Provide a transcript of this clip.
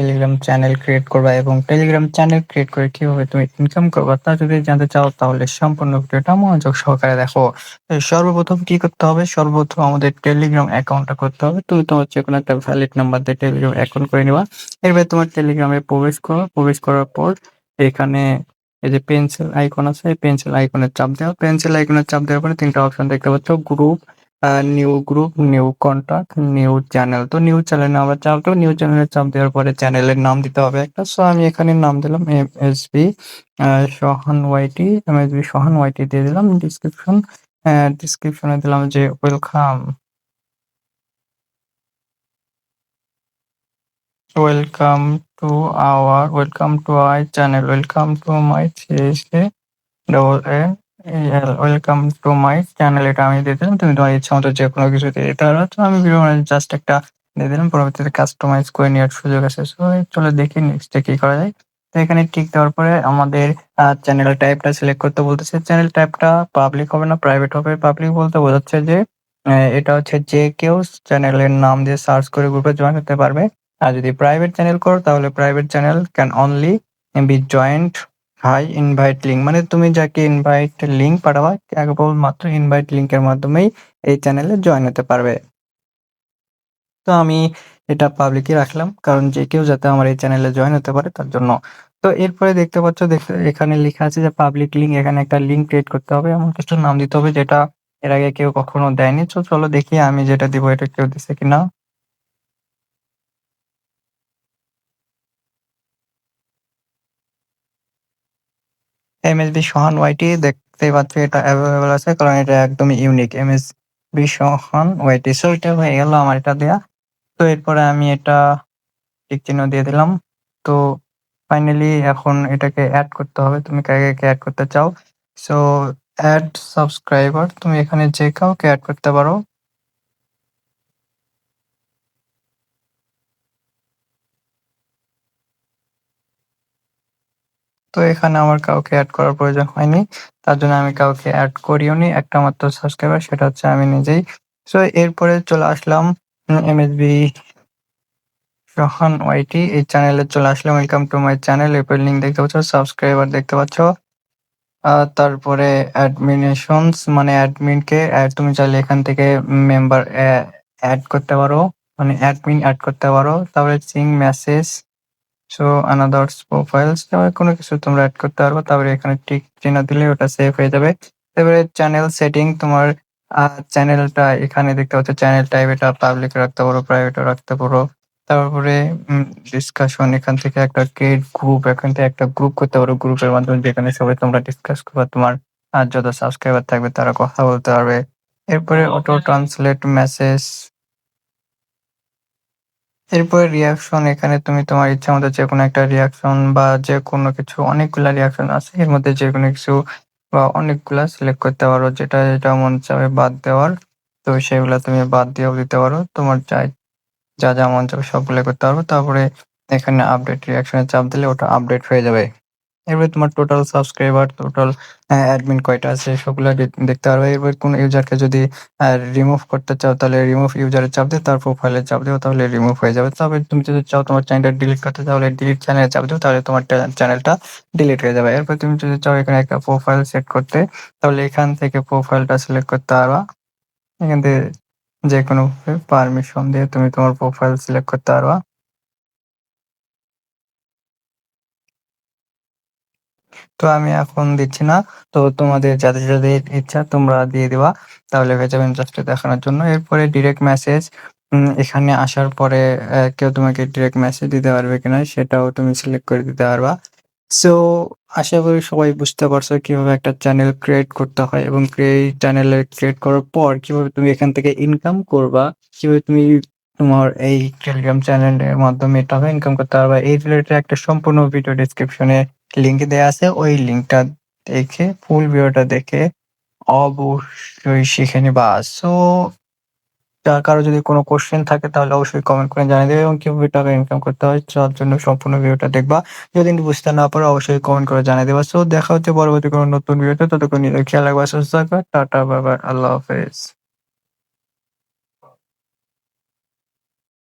Telegram channel create করবা এবং Telegram channel create করে কীভাবে তুমি ইনকাম করবা তা যদি জানতে চাও, তাহলে সম্পূর্ণ ভিডিওটা মনোযোগ সহকারে দেখো। সর্বপ্রথম কি করতে হবে? সর্বপ্রথম আমাদের টেলিগ্রাম অ্যাকাউন্টটা করতে হবে। তুমি তোমার যে কোনো একটা ভ্যালিড নাম্বার দিয়ে টেলিগ্রাম অ্যাকাউন্ট করে নিবা। এরপরে তোমার টেলিগ্রামে প্রবেশ করো। প্রবেশ করার পর এখানে এই যে পেন্সিল আইকন আছে পেন্সিল আইকনের চাপ দেওয়া। পেন্সিল আইকনের চাপ দেওয়ার পরে তিনটা অপশন দেখতে পাচ্ছ। Group new group new contact new channel তো নিউ চ্যানেলে আমরা চাপ দেবো। নিউ চ্যানেলে চাপ দেওয়ার পরে চ্যানেলের নাম দিতে হবে একটা। সো আমি এখানে নাম দিলাম এম এস বি সহান ওয়াইটি এম এস বি সহান ওয়াইটি দিয়ে দিলাম। ডিসক্রিপশন ডিসক্রিপশনে দিলাম যে welcome welcome to our welcome to I channel welcome to my C double A welcome to my channel এটা আমি দিয়ে দিলাম। তুমি তোমার ইচ্ছা মতো যে কোনো কিছু দিয়ে দিতে পারো। তো আমি জাস্ট একটা দিয়ে দিলাম। পরবর্তীতে কাস্টমাইজ করে নেওয়ার সুযোগ আছে। সো চলো দেখি নেক্সটে কি করা যায়। তো এখানে ঠিক দেওয়ার পরে আমাদের চ্যানেল টাইপটা সিলেক্ট করতে বলতেছে। চ্যানেল টাইপটা পাবলিক হবে না প্রাইভেট হবে। পাবলিক বলতে বোঝাচ্ছে যে এটা হচ্ছে যে কেউ চ্যানেলের নাম দিয়ে সার্চ করে গ্রুপে জয়েন হতে পারবে। আর যদি প্রাইভেট চ্যানেল করো, তাহলে private channel can only be joined by invite link মানে তুমি যাকে ইনভাইট লিঙ্ক পাঠাবা, কেবল মাত্র ইনভাইট লিঙ্কের মাধ্যমেই এই চ্যানেলে জয়েন হতে পারবে। তো আমি এটা পাবলিকই রাখলাম, কারণ যে কেউ যাতে আমার এই চ্যানেলে জয়েন হতে পারে তার জন্য। তো এরপরে দেখতে পাচ্ছ এখানে লেখা আছে যে পাবলিক লিঙ্ক এখানে একটা লিঙ্ক ক্রিয়েট করতে হবে, এমন কিছু নাম দিতে হবে যেটা এর আগে কেউ কখনো দেয়নি। তো চলো দেখি আমি যেটা দিব, এটা কেউ দিছে কিনা। এমএসবি সোহান ওয়াইটি দেখতে পাচ্ছি এটা অ্যাভেলেবল আছে, কারণ এটা একদমই ইউনিক এমএসবি সোহান ওয়াইটি সো এটা হয়ে গেল আমার এটা দেয়া। তো, এরপরে আমি এটা টিক চিহ্ন দিয়ে দিলাম। তো ফাইনালি এখন এটাকে অ্যাড করতে হবে। তুমি কাকে অ্যাড করতে চাও? সো অ্যাড সাবস্ক্রাইবার তুমি এখানে যে কাউকে অ্যাড করতে পারো তো এখানে আমার কাউকে অ্যাড করার প্রয়োজন হয়নি। তার জন্য আমি কাউকে অ্যাড করিও নি। একটা মাত্র সাবস্ক্রাইবার সেটা হচ্ছে আমি নিজেই। সো এরপরে চলে আসলাম এমএসবি রহান ওয়াইটি এই চ্যানেলে চলে আসলাম। ওয়েলকাম টু মাই চ্যানেল এরপর লিঙ্ক দেখতে পাচ্ছ সাবস্ক্রাইবার দেখতে পাচ্ছ। তারপরে অ্যাডমিনেশনস মানে অ্যাডমিনকে তুমি চাইলে এখান থেকে মেম্বার অ্যাড করতে পারো। মানে অ্যাডমিন অ্যাড করতে পারো। তারপরে sign message show authors profiles কোনো কিছু তোমরা অ্যাড করতে পারব। তারপরে এখানে টিক চিহ্ন দিলে ওটা সেভ হয়ে যাবে। তারপরে চ্যানেল সেটিং তোমার চ্যানেলটা এখানে দেখতে পাচ্ছ চ্যানেল টাইপ এটা পাবলিক রাখতে পারো প্রাইভেটও রাখতে পারো। তারপরে ডিসকাশন এখান থেকে একটা ক্রিয়েট গ্রুপ এখান থেকে একটা গ্রুপ করতে পারো। গ্রুপের মাধ্যমে যেখানে সবাই তোমরা ডিসকাস করবে তোমার আর যত সাবস্ক্রাইবার থাকবে তারা কথা বলতে পারবে। এরপরে অটো ট্রান্সলেট মেসেজ এরপরে রিয়াকশন এখানে তুমি তোমার ইচ্ছা মতো যে কোনো একটা রিয়াকশন বা যে কোনো কিছু, অনেকগুলা রিয়াকশন আছে। এর মধ্যে যে কোনো কিছু বা অনেকগুলা সিলেক্ট করতে পারো। যেটা যেটা মন চাবে বাদ দেওয়ার। তো সেগুলা তুমি বাদ দিয়েও দিতে পারো। তোমার চাই যা যা মন চাবে সবগুলো করতে পারো। তারপরে এখানে আপডেট রিয়াকশনে চাপ দিলে ওটা আপডেট হয়ে যাবে। এরপরে তোমার টোটাল সাবস্ক্রাইবার টোটাল অ্যাডমিন কয়টা আছে সবগুলো দেখতে পারবে। এরপর কোন ইউজারকে যদি রিমুভ করতে চাও তাহলে রিমুভ ইউজারের চাপ দিয়ে তার প্রোফাইলে চাপ দেবো তাহলে রিমুভ হয়ে যাবে। তবে তুমি যদি চাও তোমার চ্যানেলটা ডিলিট করতে তাহলে ডিলিট চ্যানেলে চাপ দেবো তাহলে তোমার চ্যানেলটা ডিলিট হয়ে যাবে। এরপর তুমি যদি চাও এখানে একটা প্রোফাইল সেট করতে, তাহলে এখান থেকে প্রোফাইলটা সিলেক্ট করতে পারবা। এখান থেকে যে কোনো পারমিশন দিয়ে তুমি তোমার প্রোফাইল সিলেক্ট করতে পারবা। তো আমি এখন দিচ্ছি না। তো তোমাদের যাদের যাদের ইচ্ছা তোমরা দিয়ে দেওয়া তাহলে হয়ে যাবে জাস্ট দেখানোর জন্য। এরপরে ডিরেক্ট মেসেজ এখানে আসার পরে কেউ তোমাকে ডিরেক্ট মেসেজ দিতে পারবে কিনা সেটাও তুমি সিলেক্ট করে দিতে পারবা। সো আশা করি সবাই বুঝতে পারছ কীভাবে একটা চ্যানেল ক্রিয়েট করতে হয় এবং এই চ্যানেলে ক্রিয়েট করার পর কীভাবে তুমি এখান থেকে ইনকাম করবা, কীভাবে তুমি তোমার এই টেলিগ্রাম চ্যানেলের মাধ্যমে টাকা ইনকাম করতে পারবা। এই রিলেটেড একটা সম্পূর্ণ ভিডিও ডিসক্রিপশনে লিঙ্ক দেওয়া আছে, ওই লিঙ্কটা দেখে ফুল ভিডিওটা দেখে অবশ্যই শিখে নিবা। সো যার কারও যদি কোনো কোশ্চেন থাকে, তাহলে অবশ্যই কমেন্ট করে জানিয়ে দেবে এবং কীভাবে টাকা ইনকাম করতে হয়, তার জন্য সম্পূর্ণ ভিডিওটা দেখবা। যদি বুঝতে না পারো, অবশ্যই কমেন্ট করে জানিয়ে দেবা। সো দেখা হচ্ছে পরবর্তী কোনো নতুন ভিডিওতে ততক্ষণ খেয়াল রাখবা, সুস্থ থাকবে, টাটা বাবা আল্লাহ হাফেজ।